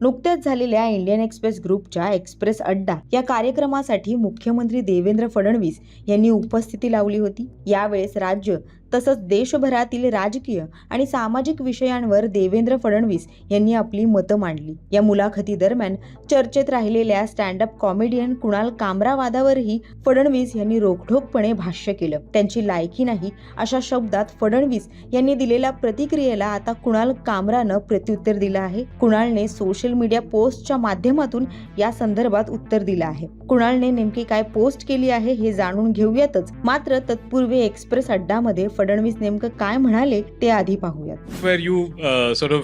नुकत्याच झालेल्या Indian express ग्रुपच्या एक्सप्रेस अड्डा या कार्यक्रमासाठी मुख्यमंत्री देवेंद्र फडणवीस यांनी उपस्थिती लावली होती. यावेळेस राज्य तसंच देशभरातील राजकीय आणि सामाजिक विषयांवर देवेंद्र फडणवीस यांनी आपली मतं मांडली. या मुलाखतीदरम्यान चर्चेत राहिलेल्या स्टँडअप कॉमेडियन कुणाल कामरा वादावरही फडणवीस यांनी रोखठोकपणे भाष्य केलं. त्यांची लायकी नाही अशा शब्दात फडणवीस यांनी दिलेल्या प्रतिक्रियेला आता कुणाल कामरानं प्रत्युत्तर दिलं आहे. कुणालने सोशल मीडिया पोस्टच्या माध्यमातून या संदर्भात उत्तर दिलं आहे. कुणालने नेमकी काय पोस्ट केली आहे हे जाणून घेऊयातच. मात्र तत्पूर्वी एक्सप्रेस अड्डामध्ये फडणवीस नेमकं काय म्हणाले ते आधी पाहूयात where you uh, sort of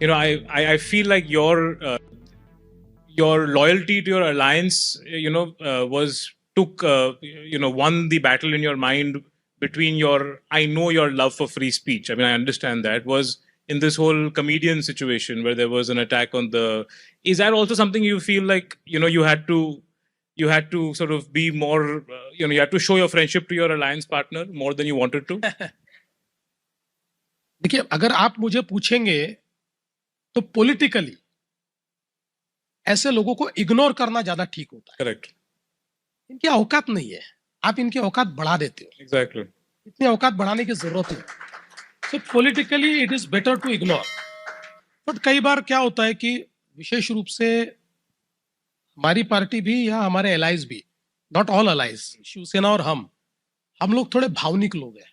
you know I, I i feel like your uh, your loyalty to your alliance you know uh, was took uh, you know won the battle in your mind between your i know your love for free speech i mean i understand that was in this whole comedian situation where there was an attack on the is that also something you feel like you know you had to you had to sort of be more uh, you know you had to show your friendship to your alliance partner more than you wanted to? देखिए अगर आप मुझे पूछेंगे तो politically ऐसे लोगों को ignore करना ज़्यादा ठीक होता है। Correct. इनकी औकात नहीं है। आप इनकी औकात बढ़ा देते हो। Exactly. इतनी औकात बढ़ाने की ज़रूरत नहीं। So politically it is better to ignore but कई बार क्या होता है कि विशेष रूप से हमारी पार्टी भी या हमारे एलाइज भी नॉट ऑल अलाइज शिवसेना और हम हम लोग थोड़े भावनिक लोग हैं।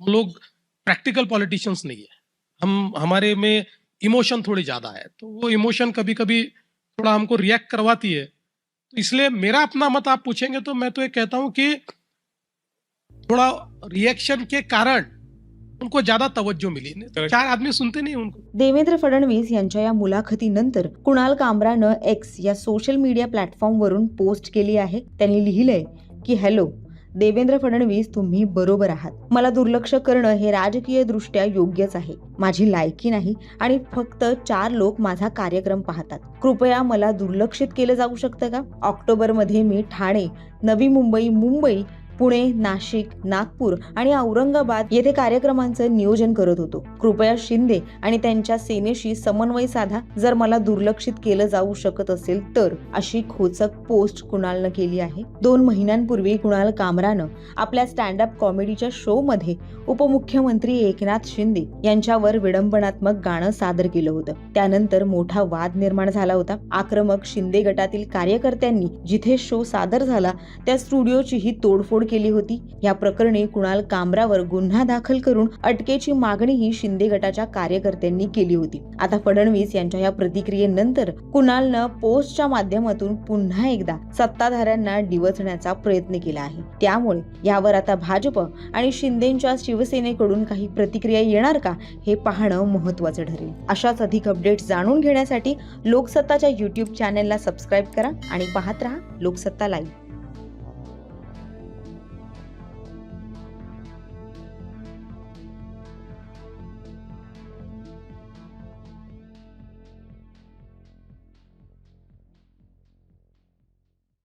हम लोग प्रैक्टिकल पॉलिटिशियंस नहीं है। हम, हमारे में इमोशन थोड़ी ज़्यादा है तो वो इमोशन कभी कभी थोड़ा हमको रिएक्ट करवाती है। तो इसलिए मेरा अपना मत आप पूछेंगे तो मैं तो ये कहता हूँ कि थोड़ा रिएक्शन के कारण उनको ज्यादा तवज्जो मिली. चार आदमी सुनते नहीं उनको. देवेंद्र फडणवीस यांच्या या मुलाखतीनंतर कुणाल कामरानं एक्स या सोशल मीडिया प्लॅटफॉर्मवरून पोस्ट केली आहे. त्यांनी लिहिलंय की हॅलो देवेंद्र फडणवीस तुम्ही बरोबर आहात. मला दुर्लक्ष करणं हे राजकीय दृष्ट्या योग्यच आहे. माझी लायकी नाही आणि फक्त चार लोक माझा कार्यक्रम पाहतात. कृपया मला दुर्लक्षित केलं जाऊ शकतं का? ऑक्टोबरमध्ये मी ठाणे नवी मुंबई मुंबई पुणे नाशिक नागपूर आणि औरंगाबाद येथे कार्यक्रमांचं नियोजन करत होतो. कृपया शिंदे आणि त्यांच्या सेनेशी समन्वय साधा. जर मला दुर्लक्षित केलं जाऊ शकत असेल तर अशी खोचक पोस्ट कुणालनं केली आहे? दोन महिन्यांपूर्वी कुणाल कामरानं आपल्या स्टँडअप कॉमेडीच्या शो मध्ये उपमुख्यमंत्री एकनाथ शिंदे यांच्यावर विडंबनात्मक गाणं सादर केलं होतं. त्यानंतर मोठा वाद निर्माण झाला होता. आक्रमक शिंदे गटातील कार्यकर्त्यांनी जिथे शो सादर झाला त्या स्टुडिओचीही तोडफोड केली होती. या प्रकरणी कुणाल कामरावर गुन्हा दाखल करून अटकेची मागणीही शिंदे गटाच्या कार्यकर्त्यांनी केली होती. आता फडणवीस यांच्या या प्रतिक्रियेनंतर कुणालनं पोस्टच्या माध्यमातून पुन्हा एकदा सत्ताधाऱ्यांना डिवचण्याचा प्रयत्न केला आहे. त्यामुळे यावर आता भाजप आणि शिंदेच्या शिवसेनेकडून काही प्रतिक्रिया येणार का हे पाहणं महत्वाचं ठरेल. अशाच अधिक अपडेट्स जाणून घेण्यासाठी लोकसत्ताच्या युट्यूब चॅनेलला सबस्क्राईब करा आणि पाहत रहा लोकसत्ता लाईव्ह